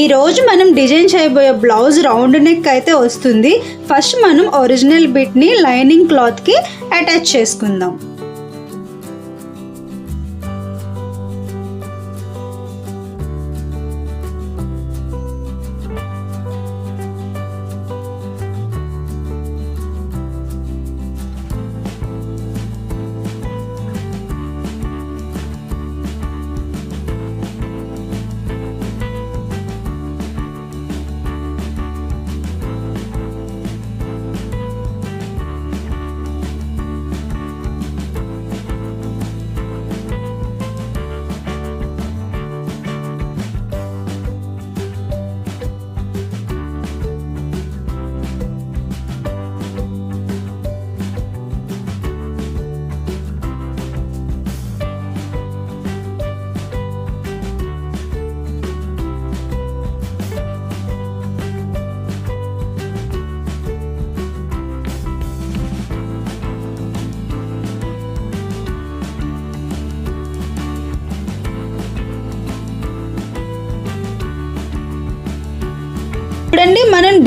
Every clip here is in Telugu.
ఈ రోజు మనం డిజైన్ చేయబోయే బ్లౌజ్ రౌండ్ నెక్ అయితే వస్తుంది. ఫస్ట్ మనం ఒరిజినల్ బిట్ని లైనింగ్ క్లాత్కి అటాచ్ చేసుకుందాం.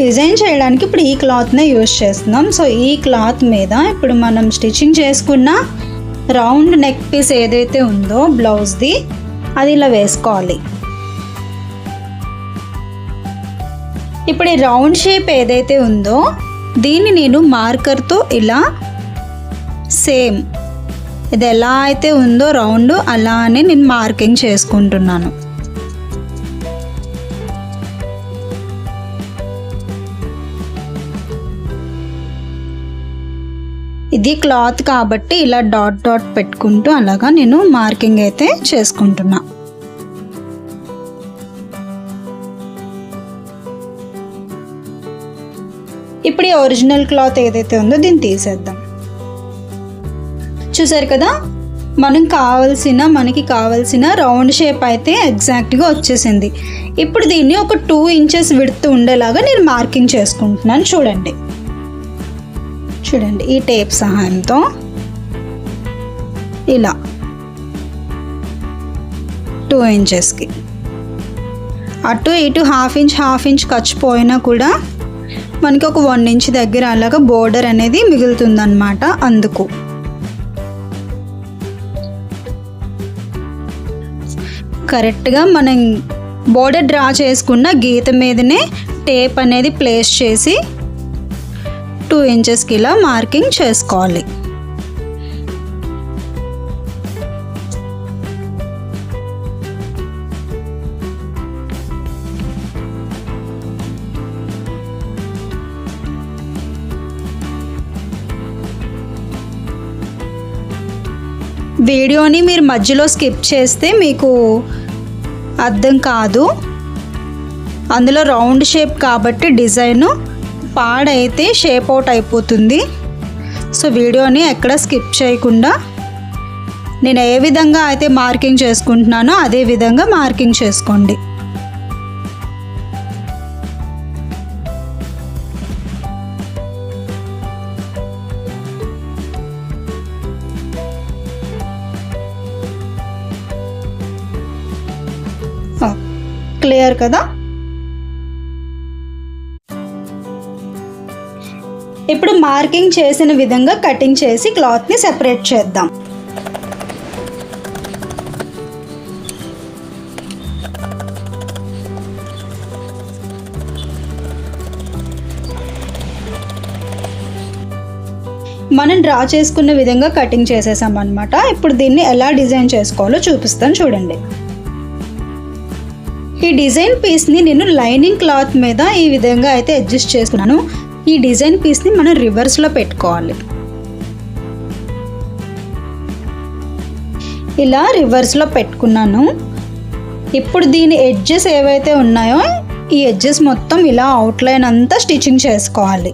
డిజైన్ చేయడానికి ఇప్పుడు ఈ క్లాత్నే యూజ్ చేస్తున్నాం. సో ఈ క్లాత్ మీద ఇప్పుడు మనం స్టిచ్చింగ్ చేసుకున్న రౌండ్ నెక్ పీస్ ఏదైతే ఉందో బ్లౌజ్ది అది ఇలా వేసుకోవాలి. ఇప్పుడు ఈ రౌండ్ షేప్ ఏదైతే ఉందో దీన్ని నేను మార్కర్తో ఇలా సేమ్ ఇది ఎలా అయితే ఉందో రౌండ్ అలానే నేను మార్కింగ్ చేసుకుంటున్నాను. ఇది క్లాత్ కాబట్టి ఇలా డాట్ డాట్ పెట్టుకుంటూ అలాగా నేను మార్కింగ్ అయితే చేసుకుంటున్నా. ఇప్పుడు ఈ ఒరిజినల్ క్లాత్ ఏదైతే ఉందో దీన్ని తీసేద్దాం. చూసారు కదా? మనం కావాల్సిన మనకి కావాల్సిన రౌండ్ షేప్ అయితే ఎగ్జాక్ట్గా వచ్చేసింది. ఇప్పుడు దీన్ని ఒక టూ ఇంచెస్ విడుతూ ఉండేలాగా నేను మార్కింగ్ చేసుకుంటున్నాను. చూడండి. చూడండి ఈ టేప్ సహాయంతో ఇలా టూ ఇంచెస్కి. అటు ఇటు హాఫ్ ఇంచ్ హాఫ్ ఇంచ్ ఖర్చు పోయినా కూడా మనకి ఒక వన్ ఇంచ్ దగ్గర అలాగా బోర్డర్ అనేది మిగులుతుందన్నమాట అందుకు. కరెక్ట్గా మనం బోర్డర్ డ్రా చేసుకున్న గీత మీదనే టేప్ అనేది ప్లేస్ చేసి టూ ఇంచెస్కి ఇలా మార్కింగ్ చేసుకోవాలి. వీడియోని మీరు మధ్యలో స్కిప్ చేస్తే మీకు అర్థం కాదు. అందులో రౌండ్ షేప్ కాబట్టి డిజైను పాడైతే షేప్ అవుట్ అయిపోతుంది. సో వీడియోని ఎక్కడ స్కిప్ చేయకుండా నేను ఏ విధంగా అయితే మార్కింగ్ చేసుకుంటున్నానో అదే విధంగా మార్కింగ్ చేసుకోండి. క్లియర్ కదా? ఇప్పుడు మార్కింగ్ చేసిన విధంగా కటింగ్ చేసి క్లాత్ని సెపరేట్ చేద్దాం. మనం డ్రా చేసుకున్న విధంగా కటింగ్ చేసేసాం అనమాట ఇప్పుడు దీన్ని ఎలా డిజైన్ చేసుకోవాలో చూపిస్తాను చూడండి. ఈ డిజైన్ పీస్ని నేను లైనింగ్ క్లాత్ మీద ఈ విధంగా అయితే అడ్జస్ట్ చేసుకున్నాను ఈ డిజైన్ పీస్ని మనం రివర్స్లో పెట్టుకోవాలి. ఇలా రివర్స్లో పెట్టుకున్నాను. ఇప్పుడు దీని ఎడ్జెస్ ఏవైతే ఉన్నాయో ఈ ఎడ్జెస్ మొత్తం ఇలా అవుట్లైన్ అంతా స్టిచ్చింగ్ చేసుకోవాలి.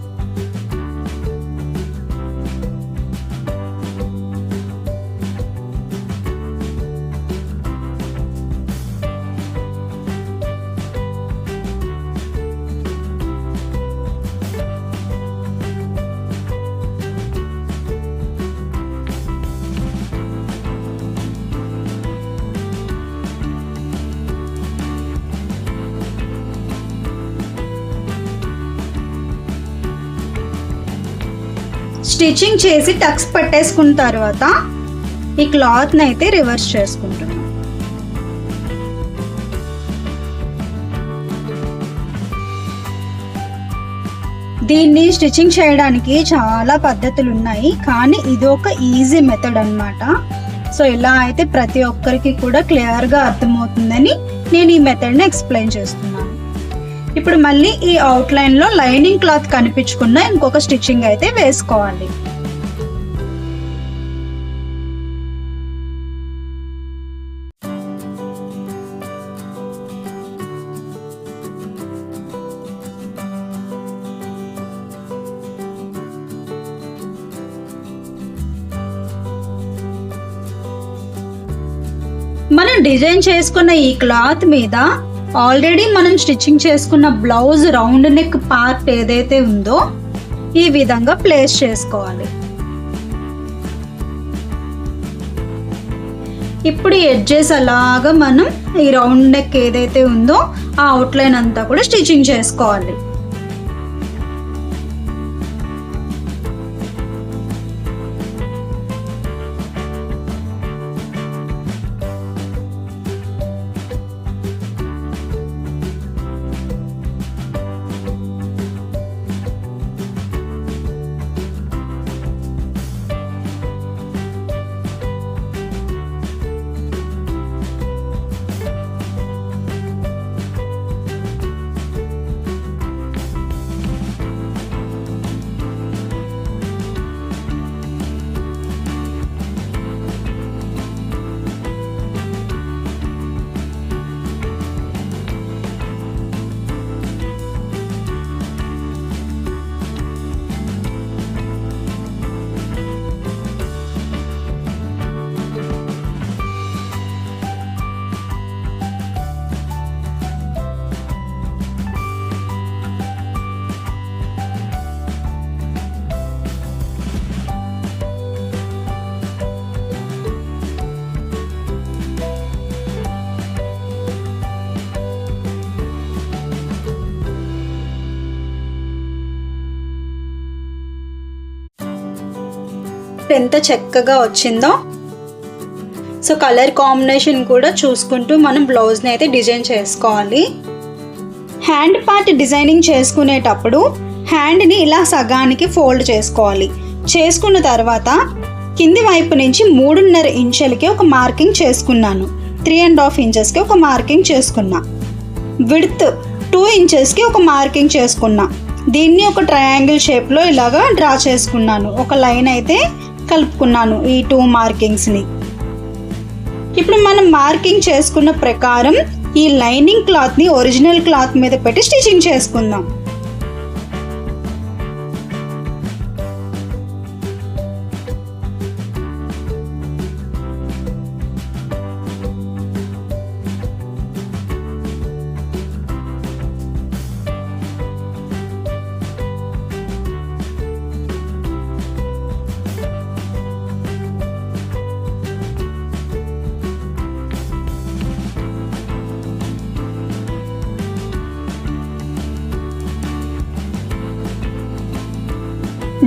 స్టిచ్చింగ్ చేసి టక్స్ పట్టేసుకున్న తర్వాత ఈ క్లాత్ని అయితే రివర్స్ చేసుకుంటున్నాం. దీన్ని స్టిచ్చింగ్ చేయడానికి చాలా పద్ధతులు ఉన్నాయి కానీ ఇది ఒక ఈజీ మెథడ్ అన్నమాట. సో ఇలా అయితే ప్రతి ఒక్కరికి కూడా క్లియర్గా అర్థమవుతుందని నేను ఈ మెథడ్ని ఎక్స్ప్లెయిన్ చేస్తున్నాను. ఇప్పుడు మళ్ళీ ఈ అవుట్లైన్లో లైనింగ్ క్లాత్ కనిపించకుండా ఇంకొక స్టిచ్చింగ్ అయితే వేసుకోవాలి. మనం డిజైన్ చేసుకున్న ఈ క్లాత్ మీద ఆల్రెడీ మనం స్టిచ్చింగ్ చేసుకున్న బ్లౌజ్ రౌండ్ నెక్ పార్ట్ ఏదైతే ఉందో ఈ విధంగా ప్లేస్ చేసుకోవాలి. ఇప్పుడు ఎడ్జెస్ అలాగా మనం ఈ రౌండ్ నెక్ ఏదైతే ఉందో ఆ అవుట్లైన్ అంతా కూడా స్టిచ్చింగ్ చేసుకోవాలి. ఎంత చక్కగా వచ్చిందో. సో కలర్ కాంబినేషన్ కూడా చూసుకుంటూ మనం బ్లౌజ్ని అయితే డిజైన్ చేసుకోవాలి. హ్యాండ్ పార్ట్ డిజైనింగ్ చేసుకునేటప్పుడు హ్యాండ్ని ఇలా సగానికి ఫోల్డ్ చేసుకోవాలి. చేసుకున్న తర్వాత కింది వైపు నుంచి మూడున్నర ఇంచెలకి ఒక మార్కింగ్ చేసుకున్నాను. త్రీ అండ్ హాఫ్ ఇంచెస్కి ఒక మార్కింగ్ చేసుకున్నా. విడ్త్ టూ ఇంచెస్కి ఒక మార్కింగ్ చేసుకున్నా. దీన్ని ఒక ట్రయాంగిల్ షేప్లో ఇలాగా డ్రా చేసుకున్నాను. ఒక లైన్ అయితే కలుపుకున్నాను ఈ టూ మార్కింగ్స్ని ఇప్పుడు మనం మార్కింగ్ చేసుకున్న ప్రకారం ఈ లైనింగ్ క్లాత్ని ఒరిజినల్ క్లాత్ మీద పెట్టి స్టిచ్చింగ్ చేసుకుందాం.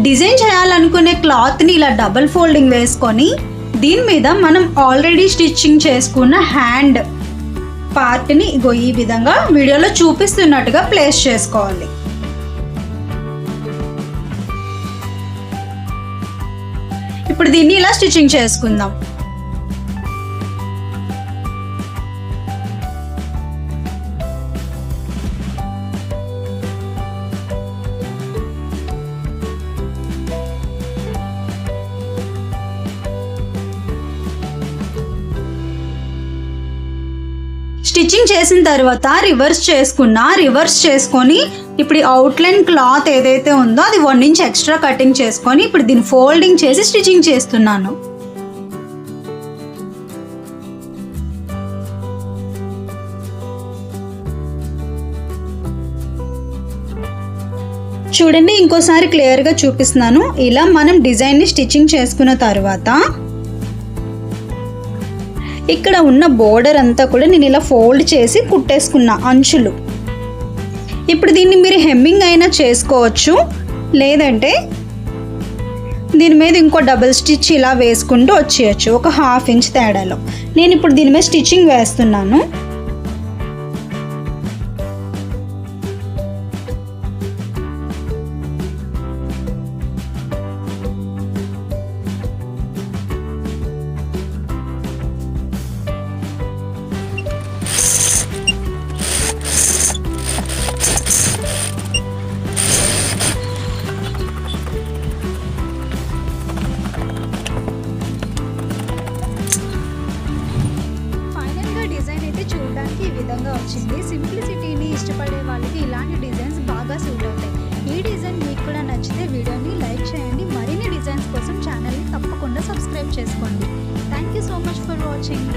డిజైన్ చేయాలనుకునే క్లాత్ని ఇలా డబల్ ఫోల్డింగ్ వేసుకొని దీని మీద మనం ఆల్రెడీ స్టిచ్చింగ్ చేసుకున్న హ్యాండ్ పార్ట్ని ఇగో ఈ విధంగా వీడియోలో చూపిస్తున్నట్టుగా ప్లేస్ చేసుకోవాలి. ఇప్పుడు దీన్ని ఇలా స్టిచ్చింగ్ చేసుకుందాం. స్టిచ్చింగ్ చేసిన తర్వాత రివర్స్ చేసుకున్నా రివర్స్ చేసుకొని ఇప్పుడు అవుట్లైన్ క్లాత్ ఏదైతే ఉందో అది వన్ ఇంచ్ ఎక్స్ట్రా కటింగ్ చేసుకొని ఇప్పుడు దీన్ని ఫోల్డింగ్ చేసి స్టిచ్చింగ్ చేస్తున్నాను. చూడండి ఇంకోసారి క్లియర్గా చూపిస్తున్నాను. ఇలా మనం డిజైన్ని స్టిచ్చింగ్ చేసుకున్న తర్వాత ఇక్కడ ఉన్న బోర్డర్ అంతా కూడా నేను ఇలా ఫోల్డ్ చేసి కుట్టేసుకున్నా అంచులు. ఇప్పుడు దీన్ని మీరు హెమ్మింగ్ అయినా చేసుకోవచ్చు. లేదంటే దీని మీద ఇంకో డబుల్ స్టిచ్ ఇలా వేసుకుంటూ వచ్చేయచ్చు. ఒక హాఫ్ ఇంచ్ తేడాలో. నేను ఇప్పుడు దీని మీద స్టిచ్చింగ్ వేస్తున్నాను. వచ్చింది సింప్లిసిటీని ఇష్టపడే వాళ్ళకి ఇలాంటి డిజైన్స్ బాగా సూట్ అవుతాయి. ఈ డిజైన్ మీకు కూడా నచ్చితే వీడియోని లైక్ చేయండి. మరిన్ని డిజైన్స్ కోసం ఛానల్ని తప్పకుండా సబ్స్క్రైబ్ చేసుకోండి. Thank you so much for watching